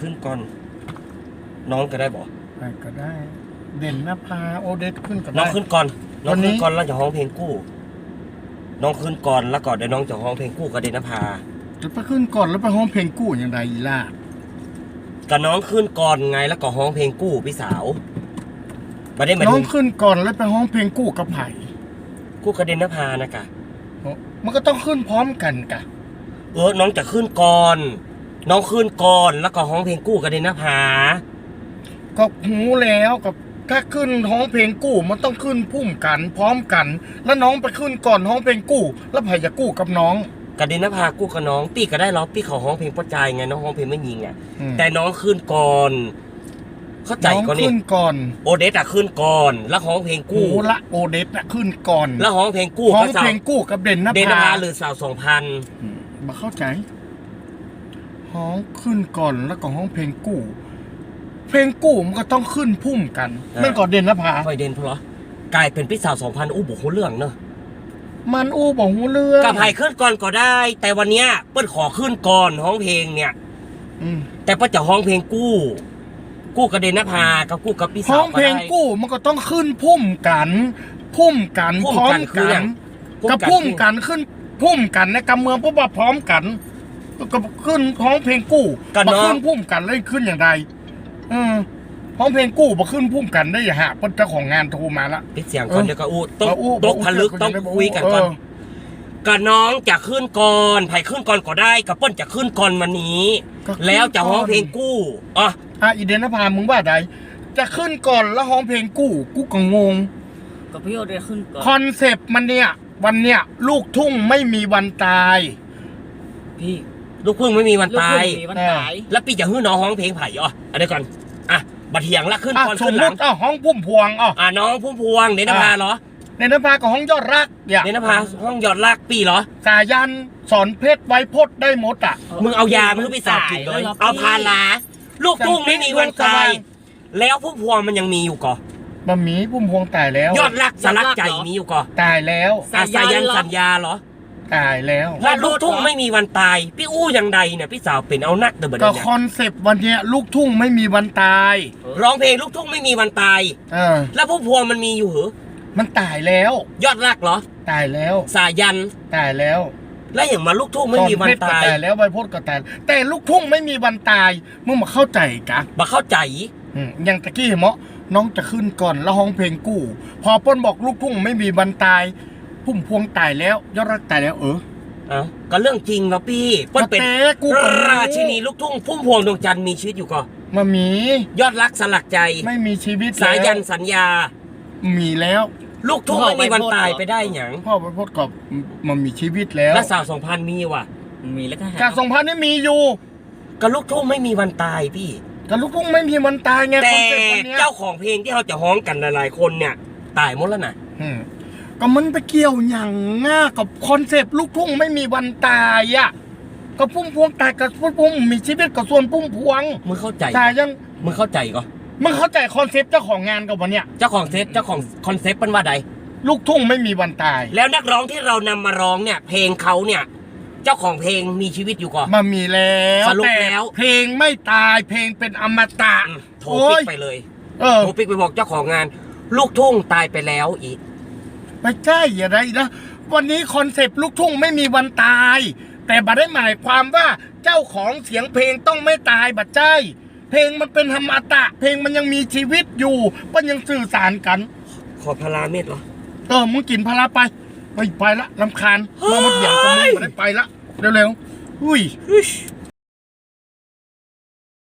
ขึ้นก่อน น้องก็ได้บอกไปก็ได้ เด่นนภาโอเดสขึ้นก็น้อได้งขึ้นก่อน น้องวันนี้ ขึ้นก่อนแล้วจะร้องเพลงกู้ น้องขึ้นก่อนแล้วก่อนเดี๋ยวน้องจะร้องเพลงกู้กับเดนภาจะไปขึ้นก่อนแล้วไปห้องเพลงกู้อย่างไรอีล่ะกับน้องขึ้นก่อนไงแล้วก็ร้องเพลงกู้พี่สาวมาได้มาน้อถึงงขึ้นก่อนแล้วไปห้องเพลงกู้กับไผ่กู้กับเดนภานะกะ มันก็ต้องขึ้นพร้อมกันกะ เออ น้องจะขึ้นก่อน น้องขึ้นก่อนแล้วก็ร้องเพลงกู้กับเดนภาก็หูแล้วกับถ้าขึ้นห้องเพลงกู้มันต้องขึ้นพุ่มกัน พร้อมกัน แล้วน้องไปขึ้นก่อนห้องเพลงกู้ แล้วไผ่จะกู้กับน้องกับเดนภากู้กับน้องปี้ก็ได้หรอปี้เขาร้องเพลงป้อใจายไงน้องร้องเพลงไม่ยิงอะอืมแต่น้องขึ้นก่อน เข้าใจน้องก่อนนี่ขึ้นก่อนโอเดสอะขึ้นก่อน แล้วร้องเพลงหูกู้ละโอเดสน่ะขึ้นก่อนแล้วร้องเพลงกู้ห้อก็งสาเพวลงกู้กับเด่นนเดนภาภาหรือสาวสองพันอืมมาเข้าใจ ห้องขึ้นก่อนแล้วก็ห้องเพลงกู้ เพลงกู้มันก็ต้องขึ้นพุ่มกันไม่ก่อนเด่นนภาไฟเดนเพราะกลายเป็นพี่สาวสองพันอู้บุกหัวเรื่องเนอะมันอู้บอกหูเรื่องกับไผ่ขึ้นก่อนก็ได้ แต่วันเนี้ยเปิ้ลขอขึ้นก่อนห้องเพลงเนี่ยอืมแต่เปิ้ลจะห้องเพลงกู้ กู้กับเดนภากับกู้กับพี่ห้สาอวงก็เพลงได้กู้มันก็ต้องขึ้นพุ่มกันพุ่มกันพุ่มพร้อกัมนคือกัอย่านงกับพุ่มกันขึ้นพุ่มกันในกำเมืองปุ๊บว่าพร้อมกัน ก็ขึ้นห้องเพลงกู้กับมาน้องขึ้นพุ่มกันเลยขึ้นอย่างไรอืมห้องเพลงกู้มาขึ้นพุ่มกันได้อย่างฮะเจ้าของงานโทรมาละ ปิดเสียงก่อนเออ เดี๋ยวก็อู้ต้องมาอู้ตกผลึกต้องคุยกันก่อนเกับน้องจะขึ้นก่อนไผ่ขึ้นก่อนก็ได้กับเปิ้ลจะขึ้นก่อนวันนี้ ก็ขึ้น แล้วจะห้องเพลงก่อนกู้อะอะอีเดนนภามึงว่าใดจะขึ้นก่อนแล้วห้องเพลงกู้กูก็งง กับพี่โอเดขึ้นก่อนคอนเซปต์มันเนี่ย วันเนี้ยลูกทุ่งไม่มีวันตาย พี่ ลูกพึ่งไม่มีวันลูกตาพึ่ยงมีวันตายแล้วปีจะฮื้อน้องห้องเพลงไผ่อะอันเดี๋ยวก่อนอะบัดเถียงละขึ้นอะก่อนสขึ้มนหมลังติอะห้องพุ่มพวงอะอะน้องพุ่มพวงเดนภาเหรอในนภากับห้องยอดรักเนี่ยเดนภาห้องหยอดลากปีเหรอสายันสอนเพชรไวยพจน์ได้หมดอะ มึงเอายามึงไปสาวกินเลยเอาพาลาลูกทุ่งไม่มีวันตาย แล้วพุ่มพวงมันยังมีอยู่ก่อบะหมี่พุ่มพวงตายแล้ว ยอดรักสลักใจมีอยู่ก่อตายแล้ว อาสายันสัญญาเหรอ ตายแล้วแล้วลูกทุ่งไม่มีวันตาย พี่อู้ยังใดเนี่ยพี่สาวเป็นเอานักเดอะเบิร์ดก็เนี่ยคอนเซปต์วันเนี้ยลูกทุ่งไม่มีวันตาย ร้องเพลงลูกทุ่งไม่มีวันตาย เออ แล้วพุ่มพวงมันมีอยู่เหรอมันตายแล้ว ยอดรักเหรอ ตายแล้ว สายัน ตายแล้วแล้วอย่างมาลูกทุ่งไม่มีวันสอเพชรก็ตาย ตายแล้วไวยพจน์ก็ตายแต่ลูกทุ่งไม่มีวันตายมึงมาเข้าใจกะมาเข้าใจอืมอย่างตะกี้เหมาะน้องจะขึ้นก่อนแล้วห้องเพลงกู้ พอเปิ้นบอกลูกทุ่งไม่มีวันตาย พุ่มพวงตายแล้วยอดรักตายแล้วเออเอ้าก็เรื่องจริงแล้วพี่เปิ้ลเป็นแต่กูก็รู้ราชินีลูกทุ่งพุ่มพวงดวงจันทร์มีชีวิตอยู่ก่อมามียอดรักสลักใจ ไม่มีชีวิตสายันแล้วสัญญา มีแล้วลูกทุ่งไม่มีวันตายไปได้หยังพ่อไวยพจน์ก็มันมีชีวิตแล้วและสาวสองพันมีว่ะมีแล้วก็หาจากสองพันนี่มีอยู่ก็ลูกทุ่งไม่มีวันตายพี่แต่ลูกทุ่งไม่มีวันตายไงแต่คอนเซ็ปต์วันเนี้ยเจ้าของเพลงที่เขาจะฮ้องกันหลายๆคนเนี่ย ตายหมดแล้วนะ อืม ก็มันไปเกี่ยวอย่างง่ากับคอนเซปต์ลูกทุ่งไม่มีวันตายอะก็พุ่มพวงตายกับพุ่มพวงมีชีวิตกับส่วนพุ่มพวงมึงเข้าใจตายยังมึงเข้าใจก็มึงเข้าใจคอนเซปต์เจ้าของงานกับวันเนี้ยเจ้าของเซตเจ้าของคอนเซปต์เป็นว่าใดลูกทุ่งไม่มีวันตาย แล้วนักร้องที่เรานำมาร้องเนี่ย เพลงเขาเนี่ย เจ้าของเพลงมีชีวิตอยู่ก่อนมามีแล้วสรุปแต่แล้ว เพลงไม่ตายเพลงเป็นอมตะอืมโทรโอ้ปิยกไปเลยเออโทรปิกไปบอกเจ้าของงาน ลูกทุ่งตายไปแล้วอีก ไม่ใช่อะไรนะวันนี้คอนเซปต์ลูกทุ่งไม่มีวันตาย แต่บัดได้หมายความว่าเจ้าของเสียงเพลงต้องไม่ตายบัดใจเพลงมันเป็นธรรมตะ เพลงมันยังมีชีวิตอยู่มันยังสื่อสารกัน ขอพลาเม็ดเหรอเออมึงกินพาราไปไปไปละลำคาญมามาเถียงกับมึงเฮ้ยไม่ได้ไปละเร็วๆอุ้ยฮึช